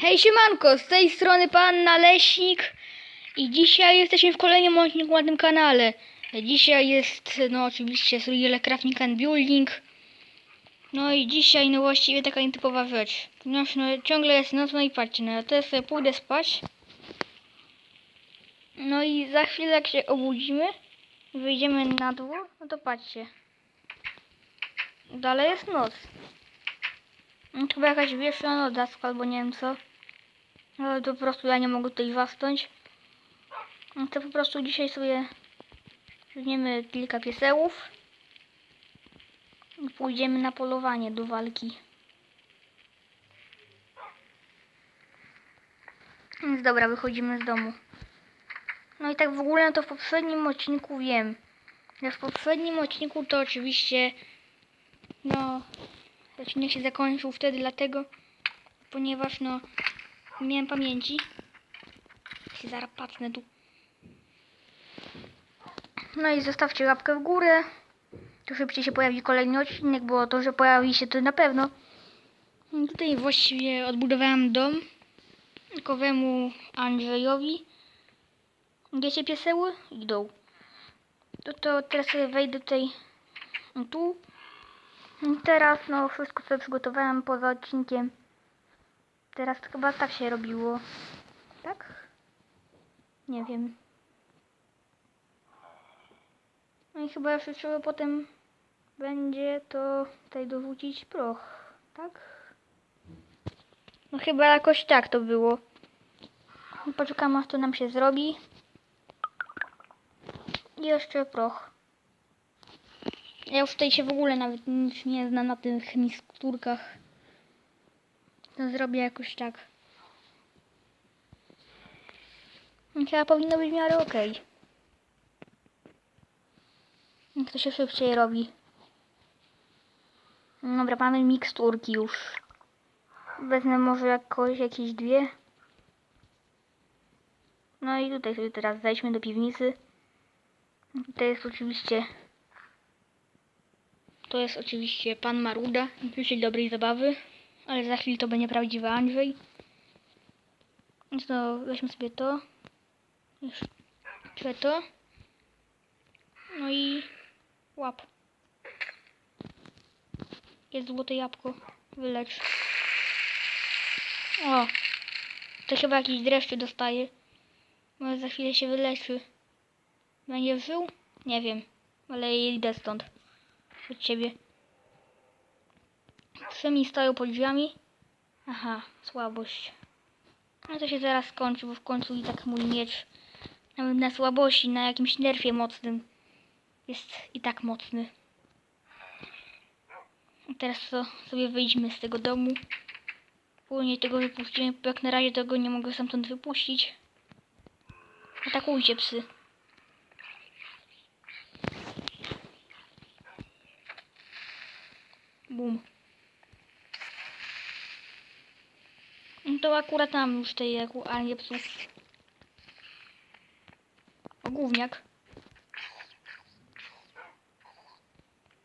Hej siemanko, z tej strony pan Naleśnik i dzisiaj jesteśmy w kolejnym odcinku na tym kanale. Dzisiaj jest, no oczywiście, Surreal Crafting and Building. No i dzisiaj, no właściwie taka nietypowa rzecz. Ponieważ no, ciągle jest noc, no i patrzcie, no teraz sobie pójdę spać. No i za chwilę jak się obudzimy, wyjdziemy na dwór, no to patrzcie. Dalej jest noc. No, Chyba jakaś wieszana daska albo nie wiem co. Ale to po prostu ja nie mogę tutaj zasnąć. No To po prostu dzisiaj sobie weźmiemy kilka piesełów. I pójdziemy na polowanie do walki. Więc dobra, wychodzimy z domu. No i tak w ogóle to w poprzednim odcinku wiem. Ja w poprzednim odcinku to oczywiście no odcinek się zakończył wtedy dlatego, ponieważ no miałem pamięci. Się zaraz tu. No i zostawcie łapkę w górę. To szybciej się pojawi kolejny odcinek, bo to, że pojawi się to na pewno. I Tutaj właściwie odbudowałem dom kowemu Andrzejowi. Wiecie pieseły? Idą. To, to teraz wejdę tutaj tu. I teraz no wszystko sobie przygotowałem poza odcinkiem. Teraz chyba tak się robiło. Tak? Nie wiem. No i chyba jeszcze trzeba potem będzie to tutaj dorzucić proch, tak? No chyba jakoś tak to było. Poczekamy aż to nam się zrobi. I jeszcze proch. Ja już tutaj się w ogóle nawet nic nie znam na tych miksturkach. To zrobię jakoś tak. Chyba powinno być w miarę okej. Jak to się szybciej robi. Dobra, mamy miksturki już. Wezmę może jakoś jakieś dwie. No i tutaj sobie teraz zejdźmy do piwnicy. To jest oczywiście to jest oczywiście pan Maruda, oczywiście dobrej zabawy, ale za chwilę to będzie prawdziwy Andrzej. Więc to weźmy sobie to. Jeszcze to. No i łap. Jest złote jabłko. Wylecz. O! To chyba jakiś dreszcz dostaje. Może za chwilę się wyleczy. Będzie żył? Nie wiem. Ale idę stąd od ciebie. Mi stoją pod drzwiami. Aha, słabość. No to się zaraz skończy, bo w końcu i tak mój miecz nawet na słabości, na jakimś nerfie mocnym jest i tak mocny. Teraz to sobie wyjdźmy z tego domu. Później tego wypuścimy, bo jak na razie tego nie mogę stamtąd wypuścić. Atakujcie psy. Bum. To akurat tam już tej armię psów. O gówniak.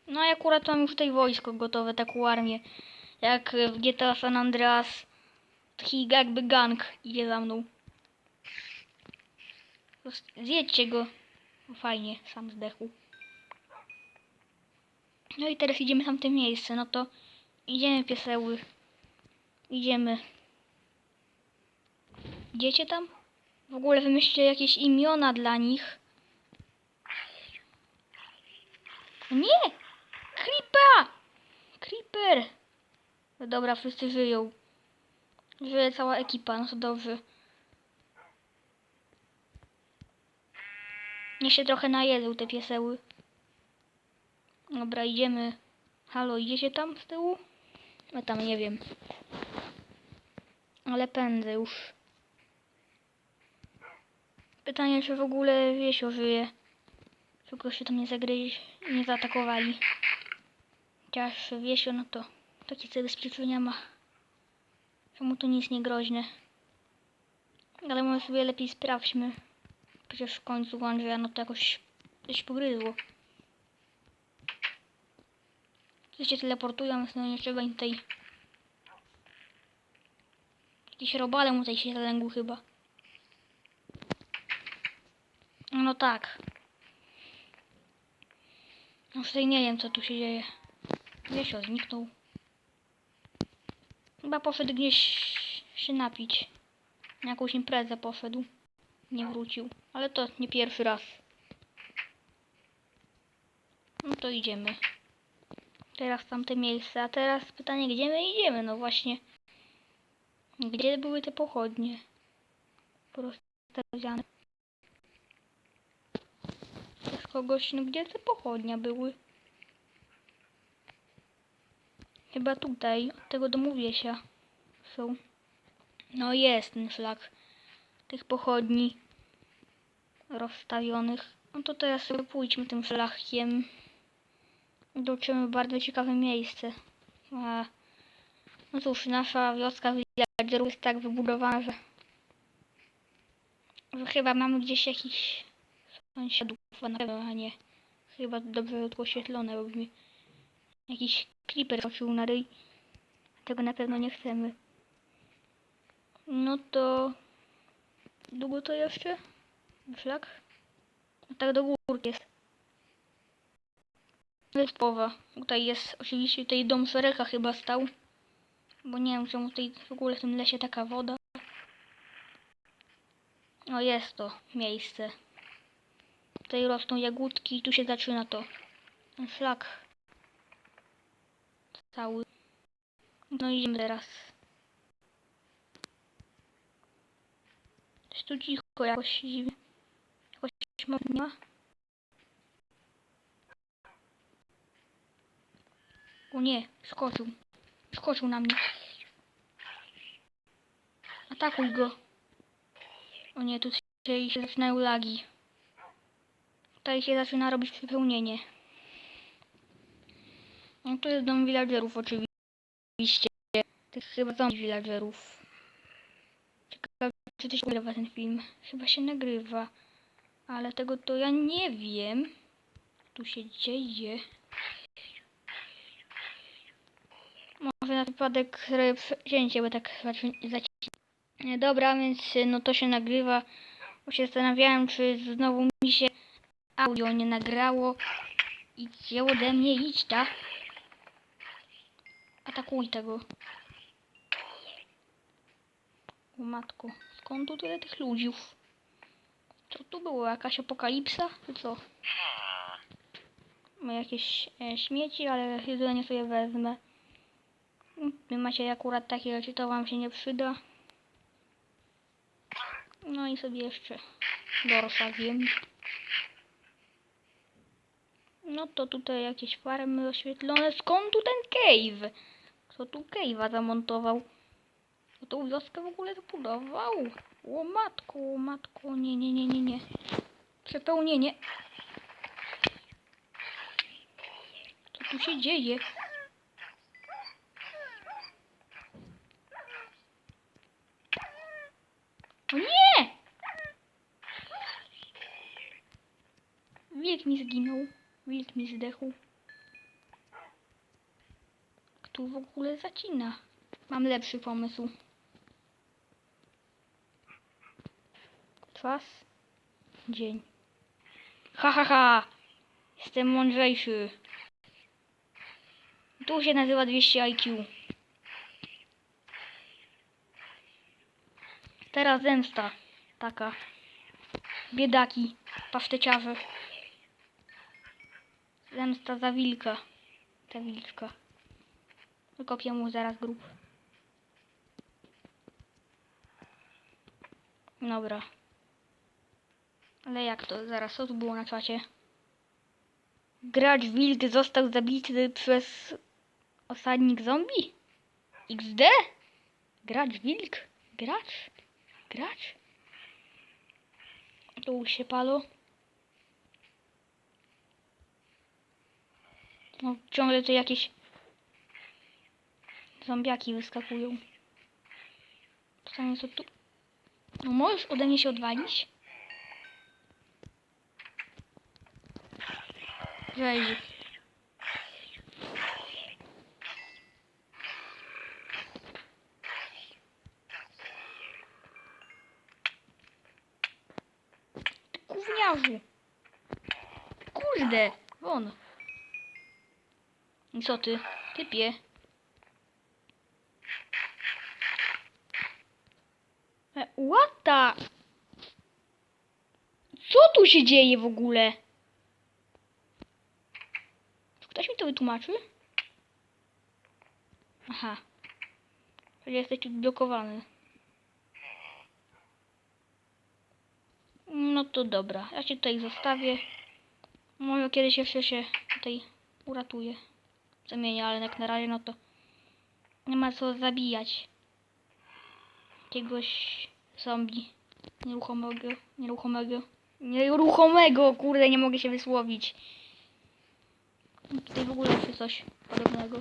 No i akurat mam już tutaj wojsko gotowe, taką armię. Jak w GTA San Andreas. Taki jakby gang idzie za mną. Zjedźcie go. No Fajnie, sam zdechł. No i teraz idziemy w te miejsce, no to idziemy pieseły. Idziemy. Idziecie tam? W ogóle wymyślcie jakieś imiona dla nich. Nie! Creepa! Creeper! No dobra, wszyscy żyją. Żyje cała ekipa, no to dobrze. Niech się trochę najedzą te pieseły. Dobra, idziemy. Halo, idziecie tam z tyłu? No tam nie wiem. Ale pędzę już. Pytanie, czy w ogóle Wiesio żyje. Tylko się tam nie zagryźć, nie zaatakowali. Chociaż Wiesio, no to takie sobie bezpieczenia ma. Czemu to nic nie groźne. Ale może sobie lepiej sprawdźmy. Przecież w końcu Andrzeja, no to jakoś coś pogryzło. Tu się teleportują, więc no nie trzeba im tutaj Jakieś robale mu tutaj się zalęgły chyba. No tak. Już tutaj nie wiem co tu się dzieje. On zniknął. Chyba poszedł gdzieś się napić. Na jakąś imprezę poszedł. Nie wrócił. Ale to nie pierwszy raz. No to idziemy. Teraz tamte miejsce. A teraz pytanie, gdzie my idziemy? No właśnie. Gdzie były te pochodnie? Porozstawiane. Przez kogoś, no gdzie te pochodnia były? Chyba tutaj, od tego domu wiesia są. No jest ten szlak tych pochodni rozstawionych. No to teraz sobie pójdźmy tym szlakiem. Dotrzemy w bardzo ciekawe miejsce. A, no cóż, nasza wioska villagerów jest tak wybudowana, że, że chyba mamy gdzieś jakiś sąsiadów, na pewno, a nie. Chyba dobrze podświetlone, bo mi jakiś creeper skoczył na ryj. Tego na pewno nie chcemy. No to... Długo to jeszcze? Szlak? No tak do górki jest. Połowa. Tutaj jest oczywiście tutaj dom Szereka chyba stał. Bo nie wiem czemu tutaj w ogóle w tym lesie taka woda. O jest to miejsce. Tutaj rosną jagódki i tu się zaczyna to. Ten szlak. Cały. No idziemy teraz. Jest tu cicho jakoś dziwnie. Jakoś ma. O nie, skoczył. Skoczył na mnie. Atakuj go. O nie, tu się, się zaczynają lagi. Tutaj się zaczyna robić przepełnienie. No to jest dom villagerów oczywiście. Tych chyba zombie villagerów. Ciekawe, czy to się nagrywa ten film. Chyba się nagrywa. Ale tego to ja nie wiem. Tu się dzieje. Może na wypadek przecięcie, bo tak zaci... Dobra, więc no to się nagrywa. Bo się zastanawiałem, czy znowu mi się audio nie nagrało. Idźcie ode mnie, idź ta. Atakuj tego. O matko, skąd tu tyle tych ludziów? Co tu było? Jakaś apokalipsa? Czy co? Ma jakieś e, śmieci, ale jedzenie sobie wezmę. Wy macie akurat takie rzeczy, to wam się nie przyda. No i sobie jeszcze dorsza wiem. No to tutaj jakieś farmy oświetlone. Skąd tu ten cave? Kto tu cave'a zamontował? Kto tą wioskę w ogóle zbudował? O matko, o matko, nie, nie, nie, nie, nie. Przepełnienie. Co tu się dzieje? O nie! Wilk mi zginął. Wilk mi zdechł. Kto w ogóle zacina? Mam lepszy pomysł. Czas. Dzień. Ha, ha, ha! Jestem mądrzejszy. Tu się nazywa 200 IQ. Teraz zemsta. Taka. Biedaki. Paszteciarze. Zemsta za wilka. Ta wilczka. Wykopię mu zaraz grób. Dobra. Ale jak to? Zaraz, co tu było na czacie? Gracz wilk został zabity przez osadnik zombie? XD? Gracz wilk? Gracz? Gracz? Tu się palo. No, ciągle tu jakieś zombiaki wyskakują. Pytanie co tu? No możesz ode mnie się odwalić? Wejdź. Gówniarzy. Kurde, won. Co ty? Typie. E, What the... Co tu się dzieje w ogóle? Czy ktoś mi to wytłumaczy? Aha. Że jesteś tu blokowany. No to dobra. Ja cię tutaj zostawię. Może kiedyś jeszcze się tutaj uratuję. Zamienię, ale jak na razie no to nie ma co zabijać jakiegoś zombie nieruchomego, nieruchomego, nieruchomego, kurde, nie mogę się wysłowić. Tutaj w ogóle jest coś podobnego.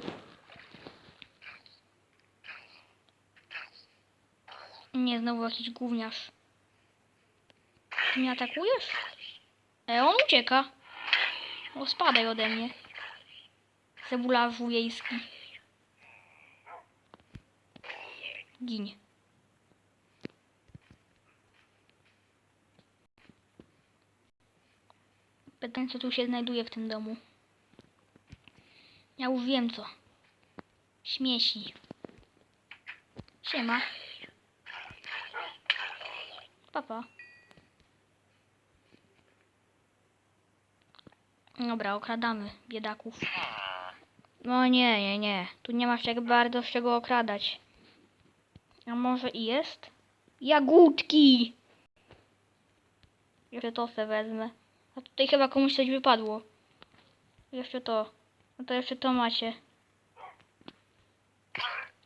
Nie, znowu jakiś gówniarz. Ty mnie atakujesz? E, on ucieka. O, spadaj ode mnie. Cebularzu wiejski. Giń. Pytanie, co tu się znajduje w tym domu. Ja już wiem co. Śmieci. Siema. Papa. Dobra, okradamy biedaków. No nie, nie, nie. Tu nie masz tak bardzo z czego okradać. A może i jest? Jagódki! Jeszcze to se wezmę. A tutaj chyba komuś coś wypadło. Jeszcze to. No to jeszcze to macie.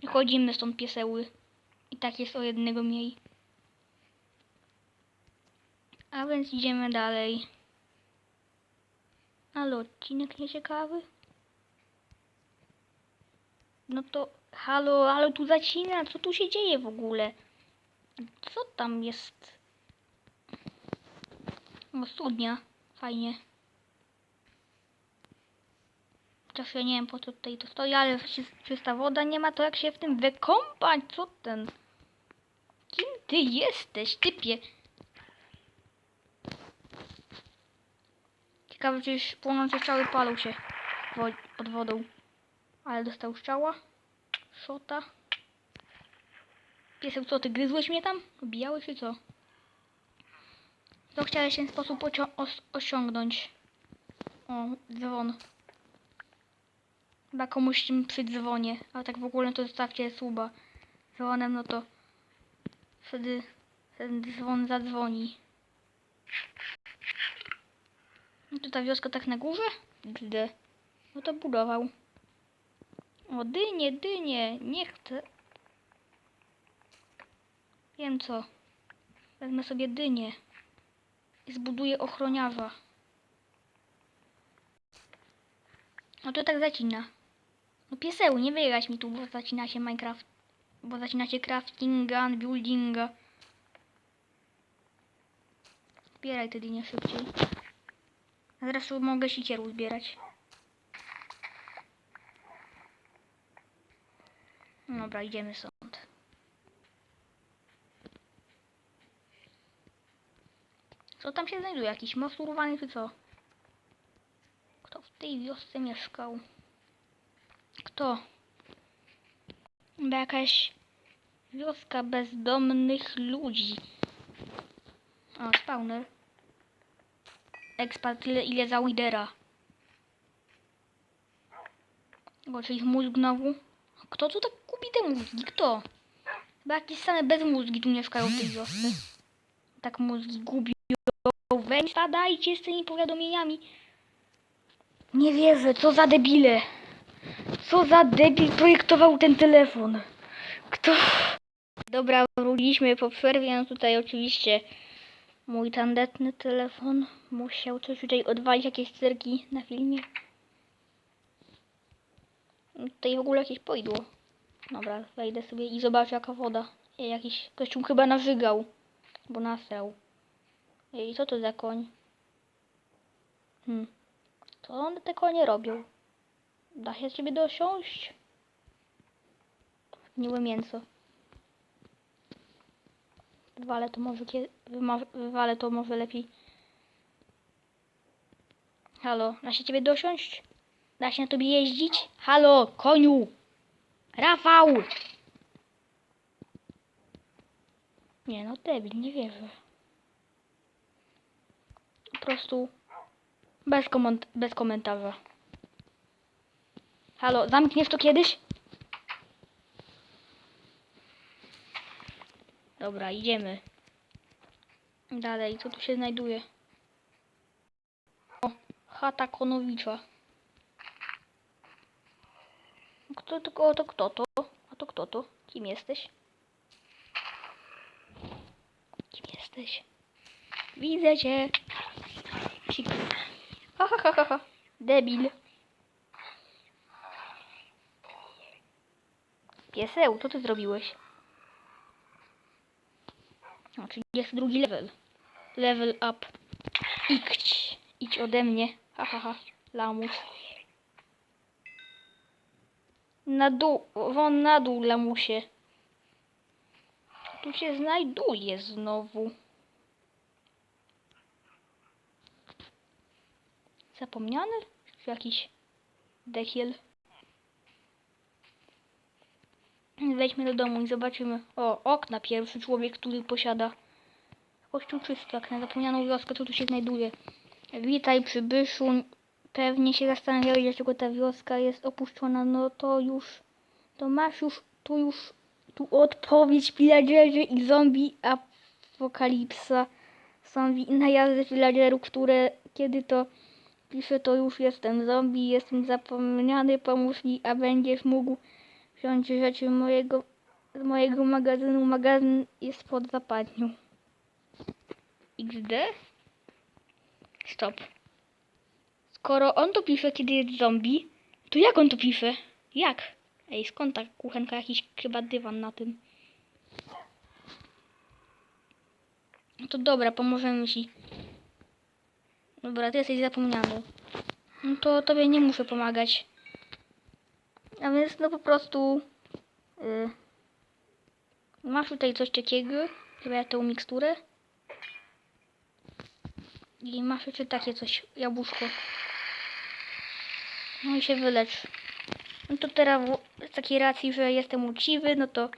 Chodzimy stąd pieseły. I tak jest o jednego mniej. A więc idziemy dalej. Ale odcinek nieciekawy. No to halo, halo tu zacina, co tu się dzieje w ogóle? Co tam jest? O, studnia. Fajnie. Chociaż ja nie wiem po co tutaj to stoi, ale czy- czysta woda nie ma, to jak się w tym wykąpać? Co ten? Kim ty jesteś, typie? Ciekawe, czy już płonące strzały palą się pod wodą. Ale dostał strzała. Szota. Pieseł, co ty gryzłeś mnie tam? Obijałeś czy co? Co chciałeś w ten sposób osiągnąć? O, dzwon. Chyba komuś tym przy dzwonie. A tak w ogóle to zostawcie suba. Dzwonem, no to wtedy ten dzwon zadzwoni. No to ta wioska tak na górze? Gdy. No to budował. O, dynie, dynie, nie chcę. Wiem co. Wezmę sobie dynię. I zbuduję ochroniarza. No to tak zacina. No pieseł, nie wygrać mi tu, bo zacina się Minecraft. Bo zacina się craftinga, buildinga. Zbieraj te dynie szybciej. A zresztą mogę sikieru zbierać. Dobra, idziemy stąd. Co tam się znajduje? Jakiś most urwany czy co? Kto w tej wiosce mieszkał? Kto? Chyba jakaś wioska bezdomnych ludzi. O, spawner. Expat tyle ile za Widera. O, czyli mózg znowu. Kto tu tak kupi te mózgi? Kto? Chyba jakieś same bezmózgi tu mieszkają w tej wiosce. Tak mózgi gubią. Weź spadajcie z tymi powiadomieniami. Nie wierzę, co za debile. Co za debil projektował ten telefon. Kto? Dobra, wróciliśmy po przerwie. No tutaj oczywiście mój tandetny telefon musiał coś tutaj odwalić, jakieś cyrki na filmie. Tutaj w ogóle jakieś pojdło. Dobra, wejdę sobie i zobaczę jaka woda. Ej, Jakiś kościół chyba narzygał. Bo nasrał. Ej, co to za koń? Hmm. Co one te konie robią? Da się z ciebie dosiąść? Niłe mięso. Wywalę to może Wywalę to może lepiej Halo, da się ciebie dosiąść? Da się na tobie jeździć? Halo, koniu! Rafał! Nie no, debil, nie wierzę. Po prostu bez, koment- bez komentarza. Halo, zamkniesz to kiedyś? Dobra, idziemy. Dalej, co tu się znajduje? O, chata Konowicza. To, o, to kto to? A to kto to? Kim jesteś? Kim jesteś? Widzę cię. Ha, ha, ha, ha, ha. Debil. Pieseł, co ty zrobiłeś? O, czyli jest drugi level. Level up. Idź. Idź ode mnie. Ha, ha, ha. Lamus. Na dół. Won na dół, lamusie. Tu się znajduje znowu. Zapomniany? Jakiś dekiel? Wejdźmy do domu i zobaczymy. O, okna. Pierwszy człowiek, który posiada kościół czysty, okna. Zapomnianą wioskę, co tu się znajduje. Witaj przybyszu. Pewnie się zastanawiałeś, dlaczego ta wioska jest opuszczona. No to już, to masz już, tu już, tu odpowiedź villagerzy i zombie apokalipsa. Zombie najazdy villagerów, które kiedy to piszę, to już jestem zombie, jestem zapomniany, pomóż mi, a będziesz mógł wziąć rzeczy mojego, z mojego magazynu. Magazyn jest pod zapadnią. XD? Stop. Skoro on to pisze, kiedy jest zombie, to jak on to pisze? Jak? Ej, skąd ta kuchenka? Jakiś chyba dywan na tym. No to dobra, pomożemy ci. Dobra, ty jesteś zapomniany. No to tobie nie muszę pomagać. A więc no po prostu... y, masz tutaj coś takiego. Chyba tą miksturę. I masz jeszcze takie coś, jabłuszko. No i się wylecz. No to teraz z takiej racji, że jestem uczciwy, no to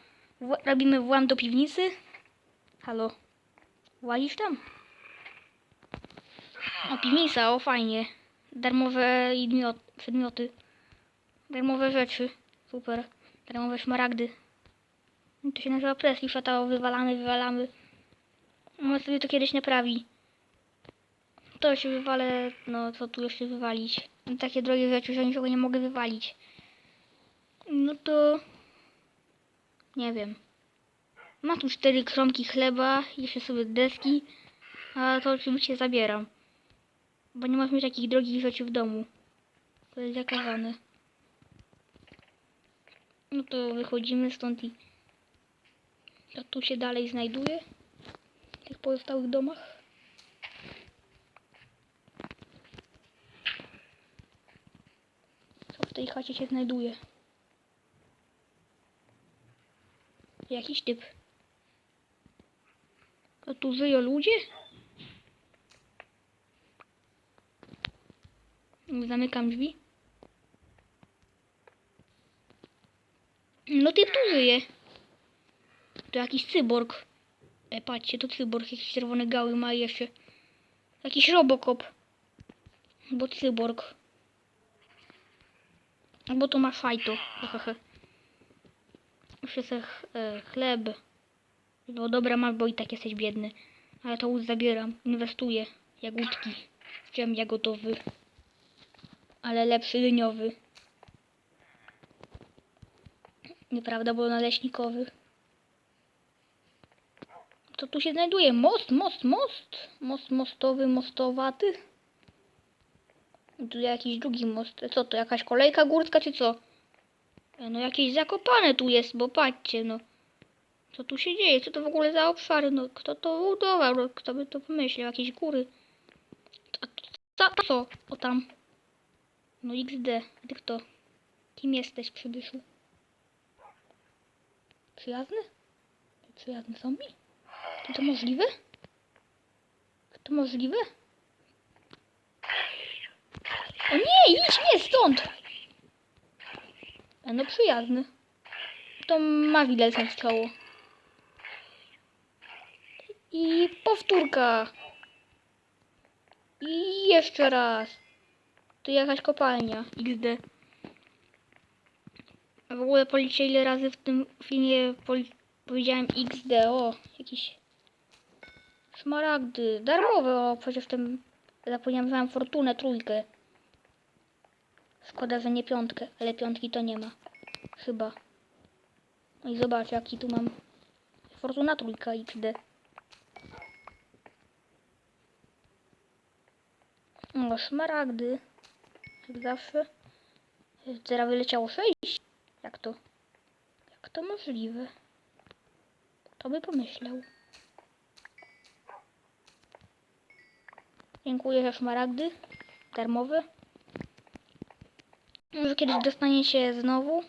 robimy włam do piwnicy. Halo. Łazisz tam? O, piwnica, o fajnie. Darmowe przedmioty. Darmowe rzeczy. Super. Darmowe szmaragdy. No To się nazywa presji szatało, wywalamy, wywalamy. Może sobie to kiedyś naprawi. To się wywalę, no co tu jeszcze wywalić? Takie drogie rzeczy, że niczego nie mogę wywalić. No to... Nie wiem. Mam tu cztery kromki chleba, jeszcze sobie deski, a to oczywiście zabieram. Bo nie masz mieć takich drogich rzeczy w domu. To jest zakazane. No to wychodzimy stąd i... To tu się dalej znajduje. W tych pozostałych domach. Co w tej chacie się znajduje? Jakiś typ. A tu żyją ludzie? Zamykam drzwi. No ty tu żyje. To jakiś cyborg. E, patrzcie, to cyborg. Jakieś czerwone gały ma jeszcze. Jakiś robokop. Bo cyborg. Albo to ma fajto. Hehehe. Muszę sobie ch- e, chleb. No dobra, masz, bo i tak jesteś biedny. Ale to już zabieram. Inwestuję. Jagódki. Dżem jagodowy. Ale lepszy dyniowy. Nieprawda, bo naleśnikowy. Co tu się znajduje? Most, most, most. Most mostowy, mostowaty. Tu jakiś drugi most. Co to, jakaś kolejka górska, czy co? E, No jakieś zakopane tu jest, bo patrzcie, no. Co tu się dzieje? Co to w ogóle za obszary? No kto to budował? No, Kto by to pomyślał? Jakieś góry. A to co? O tam. No XD. A Ty kto? Kim jesteś, przybyszu? Przyjazny? Przyjazny zombie? Czy to możliwe? To możliwe? O nie, idź nie stąd! No przyjazny. To ma widelcem w czoło. I powtórka. I jeszcze raz. Tu jakaś kopalnia. XD. W ogóle policzę ile razy w tym filmie powiedziałem XD. O, jakiś szmaragdy. Darmowe, o, przecież w tym zapomniałem, mam fortunę trójkę. Szkoda, że nie piątkę, ale piątki to nie ma. Chyba. No i zobacz, jaki tu mam. Fortuna trójka XD. O, szmaragdy. Jak zawsze. Teraz wyleciało 6. Jak to? Jak to możliwe? Kto by pomyślał? Dziękuję za szmaragdy. Darmowe. Może kiedyś dostaniecie znowu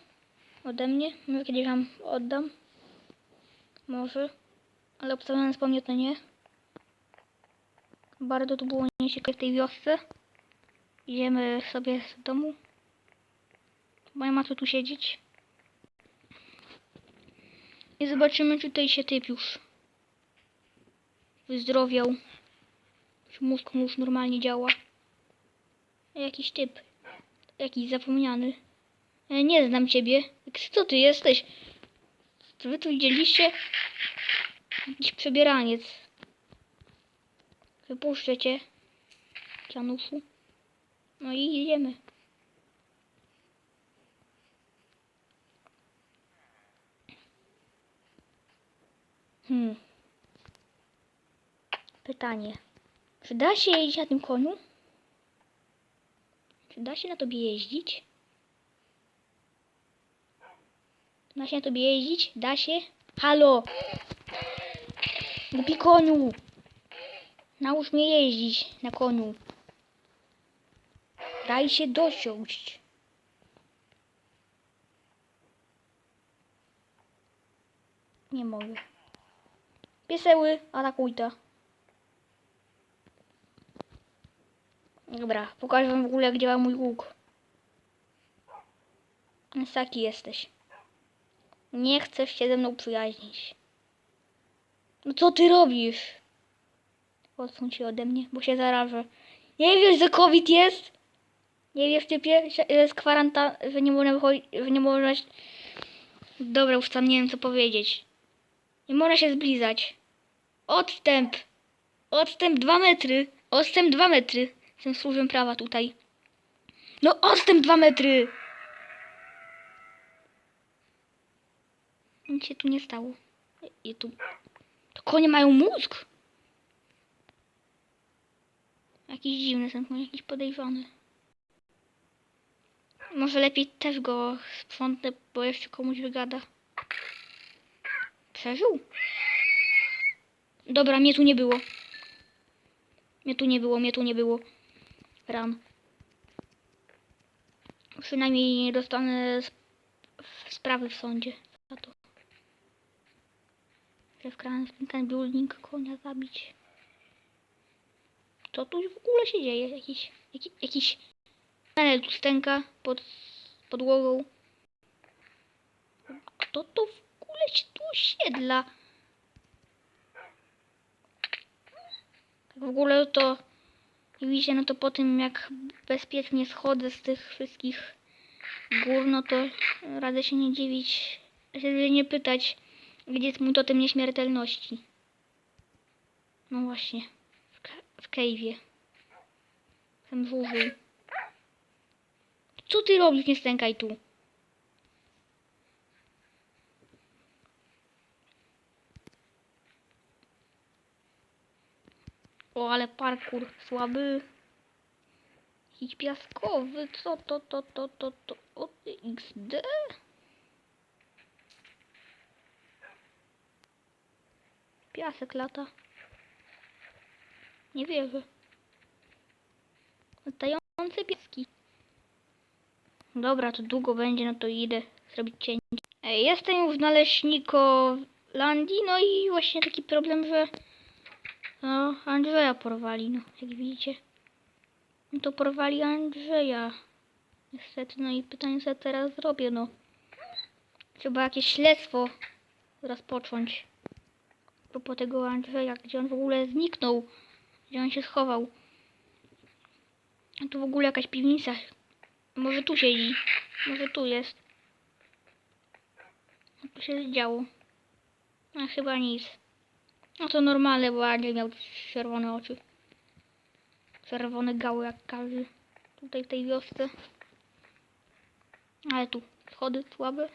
ode mnie. Może kiedyś wam oddam. Może. Ale obstawiając po mnie to nie. Bardzo tu było nieciekawe w tej wiosce. Idziemy sobie z domu. Nie ma co tu siedzieć. I zobaczymy, czy tutaj się typ już wyzdrowiał. Czy mózg mu już normalnie działa. Jakiś typ. Jakiś zapomniany. E, Nie znam ciebie. Kto ty jesteś? Czy wy tu widzieliście? Jakiś przebieraniec. Wypuszczę cię. Cianuszu. No i idziemy. Hmm. Pytanie. Czy da się jeździć na tym koniu? Da się na tobie jeździć? Da się na tobie jeździć? Da się? Halo! Głupi koniu! Nałóż mnie jeździć na koniu. Daj się dosiąść. Nie mogę. Pieseły, atakuj Dobra, pokażę wam w ogóle jak działa mój łuk. Taki jesteś. Nie chcesz się ze mną przyjaźnić. No co ty robisz? Odsuń się ode mnie, bo się zarażę. Nie wiesz, że COVID jest? Nie wiesz, typie, że jest kwarantan, że nie można wychodzić, że nie można... Dobra, już tam nie wiem, co powiedzieć. Nie można się zblizać. Odstęp! Odstęp dwa metry! Odstęp dwa metry! Jestem służbą prawa tutaj. No odstęp dwa metry! Nic się tu nie stało. I tu... To konie mają mózg? Jakiś dziwny ten koń, jakiś podejrzany. Może lepiej też go sprzątnę, bo jeszcze komuś wygada. Przeżył? Dobra, mnie tu nie było. Mnie tu nie było, mnie tu nie było. Ran. Przynajmniej nie dostanę sp- sprawy w sądzie za to. Ten building konia zabić. Co tu w ogóle się dzieje? Jakiś, jakiś, jakiś panel stęka pod podłogą. Kto to w ogóle się tu osiedla? W ogóle to jak widzicie, no to po tym jak bezpiecznie schodzę z tych wszystkich gór, no to radzę się nie dziwić, się nie pytać, gdzie jest mój totem nieśmiertelności. No właśnie, w, w cave'ie. Tam żółwił. Co ty robisz? Nie stękaj tu. O, ale parkour słaby. Jakiś piaskowy. Co to, to, to, to, to? O, XD? Piasek lata. Nie wierzę. Latające pieski. Dobra, to długo będzie, no to idę zrobić cięcie. Jestem już w Naleśnikolandii, no i właśnie taki problem, że no, Andrzeja porwali, no, jak widzicie. No to porwali Andrzeja. Niestety, no i pytanie co ja teraz zrobię, no. Trzeba jakieś śledztwo rozpocząć. Propos tego Andrzeja, gdzie on w ogóle zniknął. Gdzie on się schował. Tu w ogóle jakaś piwnica. Może tu siedzi. Może tu jest. Co się działo? A chyba nic. No to normalne, bo Andrzej miał czerwone oczy. Czerwone gały jak każdy. Tutaj w tej wiosce. Ale tu schody słabe.